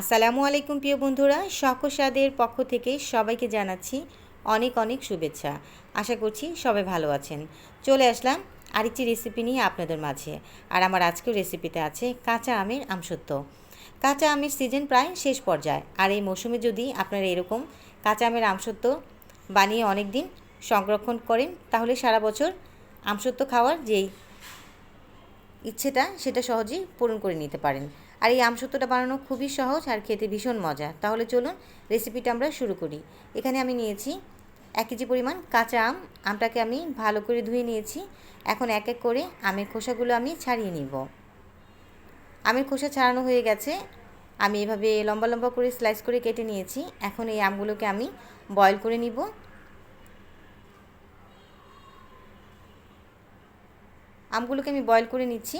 আসসালামু আলাইকুম প্রিয় বন্ধুরা শখসাদের পক্ষ থেকে সবাইকে জানাচ্ছি অনেক অনেক শুভেচ্ছা। আশা করছি সবাই ভালো আছেন। চলে আসলাম আরেকটি রেসিপি নিয়ে আপনাদের মাঝে। আর আমার আজকের রেসিপিতে আছে কাঁচা আমের আমসত্ব কাঁচা আমের সিজন প্রায় শেষ পর্যায়ে। আর এই মৌসুমে যদি আপনারা এরকম কাঁচা আমের আমসত্ব বানিয়ে অনেক দিন সংরক্ষণ করেন, তাহলে সারা বছর আমসত্ব খাওয়ার যেই ইচ্ছেটা, সেটা সহজেই পূরণ করে নিতে পারেন। আর এই আমসত্বটা বানানো খুবই সহজ আর খেতে ভীষণ মজা। তাহলে চলুন রেসিপিটা আমরা শুরু করি। এখানে আমি নিয়েছি এক কেজি পরিমাণ কাঁচা আম। আমটাকে আমি ভালো করে ধুয়ে নিয়েছি। এখন এক এক করে আমের খোসাগুলো আমি ছাড়িয়ে নিব। আমের খোসা ছাড়ানো হয়ে গেছে। আমি এভাবে লম্বা লম্বা করে স্লাইস করে কেটে নিয়েছি। এখন এই আমগুলোকে আমি বয়েল করে নিব। আমগুলোকে আমি বয়েল করে নিচ্ছি।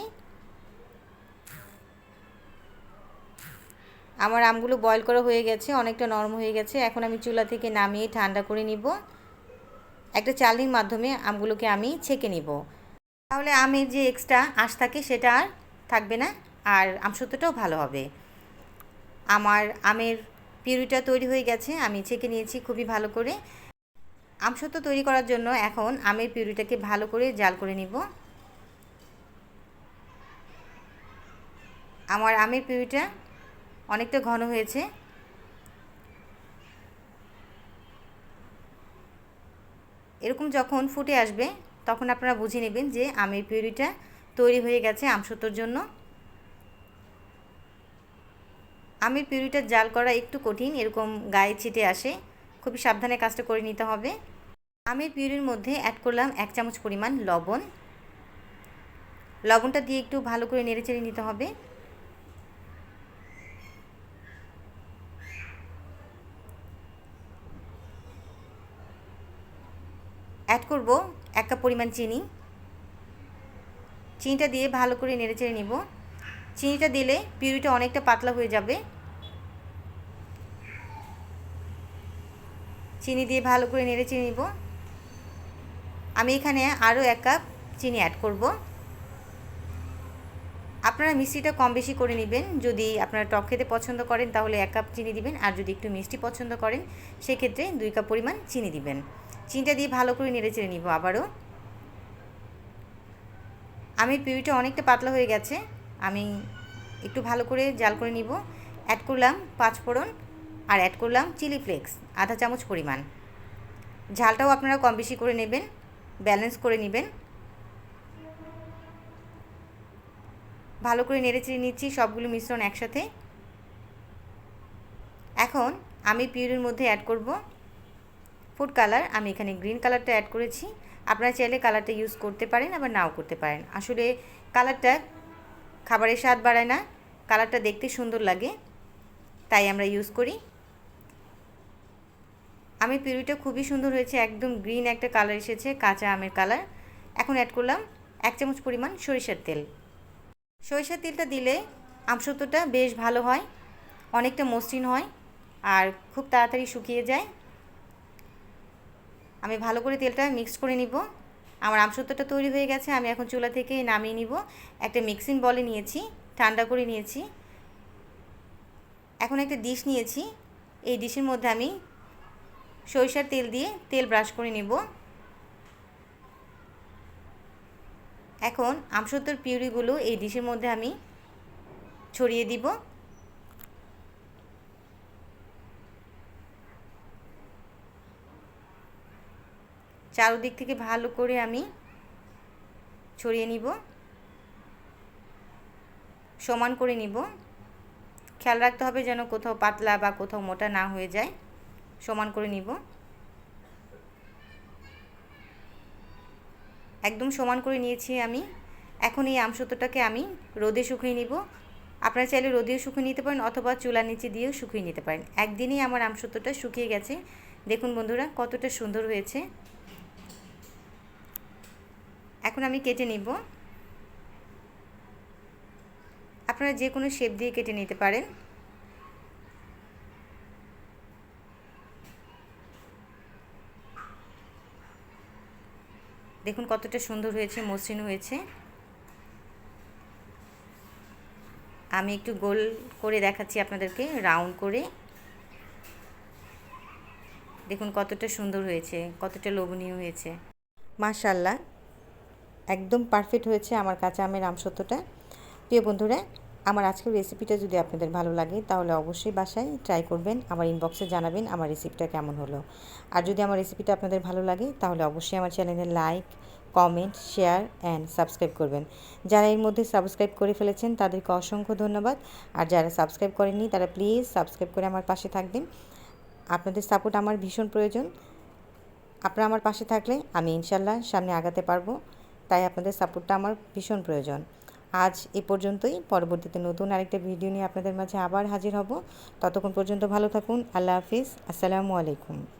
আমার আমগুলো বয়েল করা হয়ে গেছে, অনেকটা নরম হয়ে গেছে। এখন আমি চুলা থেকে নামিয়ে ঠান্ডা করে নিব। একটা চালনির মাধ্যমে আমগুলোকে আমি ছেঁকে নিব। তাহলে আমের যে এক্সট্রা আঁশ থাকে সেটা আর থাকবে না, আর আমসত্বটাও ভালো হবে। আমার আমের পিউরিটা তৈরি হয়ে গেছে, আমি ছেঁকে নিয়েছি খুবই ভালো করে। আমসত্ব তৈরি করার জন্য এখন আমের পিউরিটাকে ভালো করে জাল করে নিব। আমার আমের পিউরিটা অনেকটা ঘন হয়েছে। এরকম যখন ফুটে আসবে, তখন আপনারা বুঝে নেবেন যে আমের পিউরিটা তৈরি হয়ে গেছে আমসত্বর জন্য। আমের পিউরিটা জাল করা একটু কঠিন, এরকম গায়ে ছিটে আসে। খুবই সাবধানে কাজটা করে নিতে হবে। আমের পিউরির মধ্যে অ্যাড করলাম এক চামচ পরিমাণ লবণ। লবণটা দিয়ে একটু ভালো করে নেড়েচেড়ে নিতে হবে। অ্যাড করব এক কাপ পরিমাণ চিনি। চিনিটা দিয়ে ভালো করে নেড়ে চেড়ে নিব। চিনিটা দিলে পিউরিটা অনেকটা পাতলা হয়ে যাবে। চিনি দিয়ে ভালো করে নেড়ে চেড়ে নিব। আমি এখানে আরও এক কাপ চিনি অ্যাড করব। আপনারা মিষ্টিটা কম বেশি করে নেবেন। যদি আপনারা টক খেতে পছন্দ করেন, তাহলে এক কাপ চিনি দিবেন। আর যদি একটু মিষ্টি পছন্দ করেন, সেক্ষেত্রে দুই কাপ পরিমাণ চিনি দিবেন। চিনিটা দিয়ে ভালো করে নেড়ে চেড়ে নিব আবারও। আমের পিউরিটা অনেকটা পাতলা হয়ে গেছে। আমি একটু ভালো করে জাল করে নিব। অ্যাড করলাম পাঁচ ফোড়ন আর অ্যাড করলাম চিলি ফ্লেক্স, আধা চামচ পরিমাণ। ঝালটাও আপনারা কম বেশি করে নেবেন, ব্যালেন্স করে নেবেন। ভালো করে নেড়ে চেড়ে নিচ্ছি, সবগুলো মিশ্রণ একসাথে। এখন আমি পিউরির মধ্যে অ্যাড করব ফুড কালার আমি এখানে গ্রিন কালারটা অ্যাড করেছি। আপনারা চাইলে কালারটা ইউজ করতে পারেন, আবার নাও করতে পারেন। আসলে কালারটা খাবারের স্বাদ বাড়ায় না কালারটা দেখতে সুন্দর লাগে, তাই আমরা ইউজ করি। আমি পিউরিটা খুবই সুন্দর হয়েছে, একদম গ্রিন একটা কালার এসেছে, কাঁচা আমের কালার এখন অ্যাড করলাম এক চামচ পরিমাণ সরিষার তেল। সরিষার তেলটা দিলে আমসত্বটা বেশ ভালো হয়, অনেকটা মসৃণ হয় আর খুব তাড়াতাড়ি শুকিয়ে যায়। আমি ভালো করে তেলটা মিক্স করে নিব। আমার আমসত্বটা তৈরি হয়ে গেছে, আমি এখন চুলা থেকে নামিয়ে নিব। একটা মিক্সিং বলে নিয়েছি, ঠান্ডা করে নিয়েছি। এখন একটা ডিশ নিয়েছি, এই ডিশের মধ্যে আমি সরিষার তেল দিয়ে তেল ব্রাশ করে নেব। এখন আমসত্তর পিউরিগুলো এই ডিশের মধ্যে আমি ছড়িয়ে দিব। চারোদিক থেকে ভালো করে আমি ছড়িয়ে নিব। সমান করে নিব। খেয়াল রাখতে হবে যেন কোথাও পাতলা বা কোথাও মোটা না হয়ে যায়। সমান করে নিব। একদম সমান করে নিয়েছি আমি। এখন এই আমসত্বটাকে আমি রোদে শুকিয়ে নিব। আপনারা চাইলে রোদেও শুকিয়ে নিতে পারেন অথবা চুলার নিচে দিয়েও শুকিয়ে নিতে পারেন। একদিনেই আমার আমসত্বটা শুকিয়ে গেছে। দেখুন বন্ধুরা, কতটা সুন্দর হয়েছে। এখন আমি কেটে নিব। আপনারা যে কোনো শেপ দিয়ে কেটে নিতে পারেন। দেখুন কতটা সুন্দর হয়েছে, মসৃণ হয়েছে। আমি একটু গোল করে দেখাচ্ছি আপনাদেরকে, রাউন্ড করে। দেখুন কতটা সুন্দর হয়েছে, কতটা লোভনীয় হয়েছে। মাশাল্লাহ একদম পারফেক্ট হয়েছে আমার কাঁচা আমের আমসত্বটা। প্রিয় বন্ধুরা আমার আজকের রেসিপিটা যদি আপনাদের ভালো লাগে, তাহলে অবশ্যই বাসায় ট্রাই করবেন, আমার ইনবক্সে জানাবেন আমার রেসিপিটা কেমন হলো। আর যদি আমার রেসিপিটা আপনাদের ভালো লাগে, তাহলে অবশ্যই আমার চ্যানেলে like comment share and subscribe করবেন। যারা এর মধ্যে সাবস্ক্রাইব করে ফেলেছেন, তাদেরকে অসংখ্য ধন্যবাদ। আর যারা সাবস্ক্রাইব করেননি, তারা প্লিজ সাবস্ক্রাইব করে আমার পাশে থাকবেন। আপনাদের সাপোর্ট আমার ভীষণ প্রয়োজন। আপনারা আমার পাশে থাকলে আমি ইনশাল্লাহ সামনে আগাতে পারব, তাই আপনাদের সাপোর্টটা আমার ভীষণ প্রয়োজন। আজ এ পর্যন্তই। পরবর্তীতে নতুন আরেকটা ভিডিও নিয়ে আপনাদের মাঝে আবার হাজির হব। ততক্ষণ পর্যন্ত ভালো থাকুন। আল্লাহ হাফিজ। আসসালামু আলাইকুম।